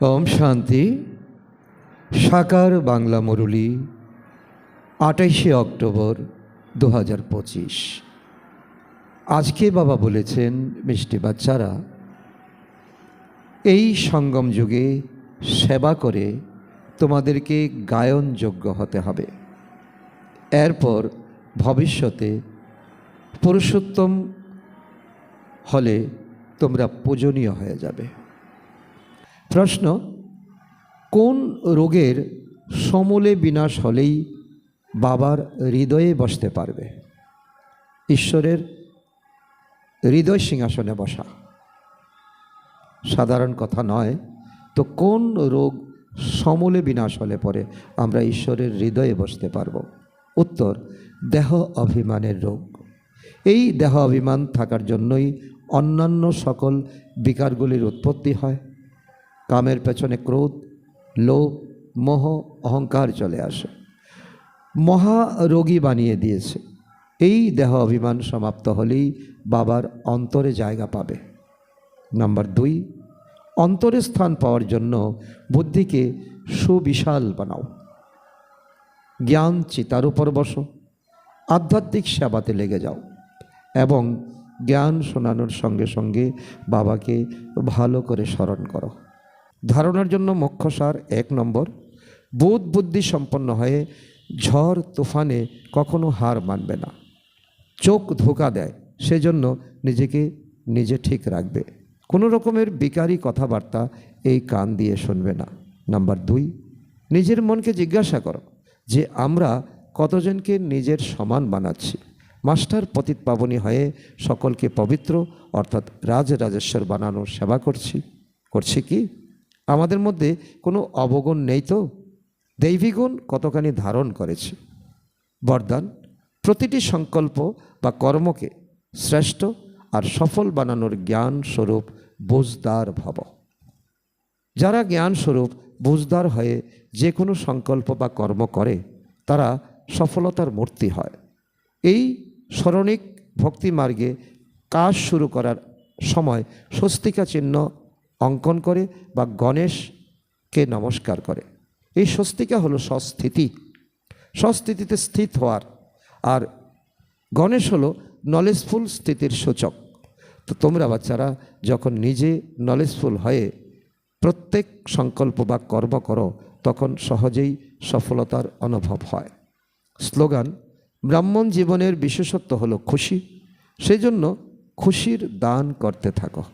ওম শান্তি। সাকার বাংলা মুরলী, আটাইশে অক্টোবর দু হাজার পঁচিশ। আজকে বাবা বলেছেন, মিষ্টি বাচ্চারা, এই সঙ্গম যুগে সেবা করে তোমাদেরকে গায়নযোগ্য হতে হবে। এরপর ভবিষ্যতে পুরুষোত্তম হলে তোমরা পূজনীয় হয়ে যাবে। প্রশ্ন, কোন রোগের সমলে বিনাশ হলেই বাবার হৃদয়ে বসতে পারবে? ঈশ্বরের হৃদয় সিংহাসনে বসা। সাধারণ কথা নয়। তো কোন রোগ সমলে বিনাশ হলে পরে আমরা ঈশ্বরের হৃদয়ে বসতে পারব? উত্তর, দেহ অভিমানের রোগ। এই দেহ অভিমান থাকার জন্যই অন্যান্য সকল বিকারগুলির উৎপত্তি হয়। কামের পেছনে ক্রোধ, লোভ, মোহ, অহংকার চলে আসে। মহা রোগী বানিয়ে দিয়েছে। এই দেহ অভিমান সমাপ্ত হলেই বাবার অন্তরে জায়গা পাবে। নাম্বার দুই, অন্তরে স্থান পাওয়ার জন্য বুদ্ধিকে সুবিশাল বানাও। জ্ঞান চিতার উপর বসো। আধ্যাত্মিক সেবাতে লেগে যাও। এবং জ্ঞান শোনানোর সঙ্গে সঙ্গে বাবাকে ভালো করে স্মরণ করো। ধারণার জন্য মুখ্যসার এক নম্বর। বোধ বুদ্ধি সম্পন্ন হয়ে ঝড় তুফানে কখনো হার মানবে না। চোখ ধোকা দেয়, সেজন্য নিজেকে নিজে ঠিক রাখবে। কোনো রকমের বিকারী কথাবার্তা এই কান দিয়ে শুনবে না। নাম্বার দুই, নিজের মনকে জিজ্ঞাসা করো যে আমরা কতজনকে নিজের সমান বানাচ্ছি। মাস্টার পতিত পাবনী হয়ে সকলকে পবিত্র অর্থাৎ রাজ রাজেশ্বর বানানোর সেবা করছি। করছি কি? আমাদের মধ্যে কোনো অবগুণ নেই তো? দৈবিগুণ কতখানি ধারণ করেছে? বরদান, প্রতিটি সংকল্প বা কর্মকে শ্রেষ্ঠ আর সফল বানানোর জ্ঞান স্বরূপ বুঝদার ভব। যারা জ্ঞান স্বরূপ বুঝদার হয়ে যে কোনো সংকল্প বা কর্ম করে, তারা সফলতার মূর্তি হয়। এই স্মরণিক ভক্তি মার্গে কাজ শুরু করার সময় স্বস্তিকা চিহ্ন অঙ্কন করে বা গণেশকে নমস্কার করে। এই স্বস্তিকা হলো সস্থিতি সস্থিতিতে স্থিত হওয়ার। আর গণেশ হলো নলেজফুল স্থিতির সূচক। তো তোমরা বাচ্চারা যখন নিজে নলেজফুল হয়ে প্রত্যেক সংকল্প বা কর্ম করো, তখন সহজেই সফলতার অনুভব হয়। স্লোগান, ব্রাহ্মণ জীবনের বিশেষত্ব হলো খুশি। সেজন্য খুশির দান করতে থাকো।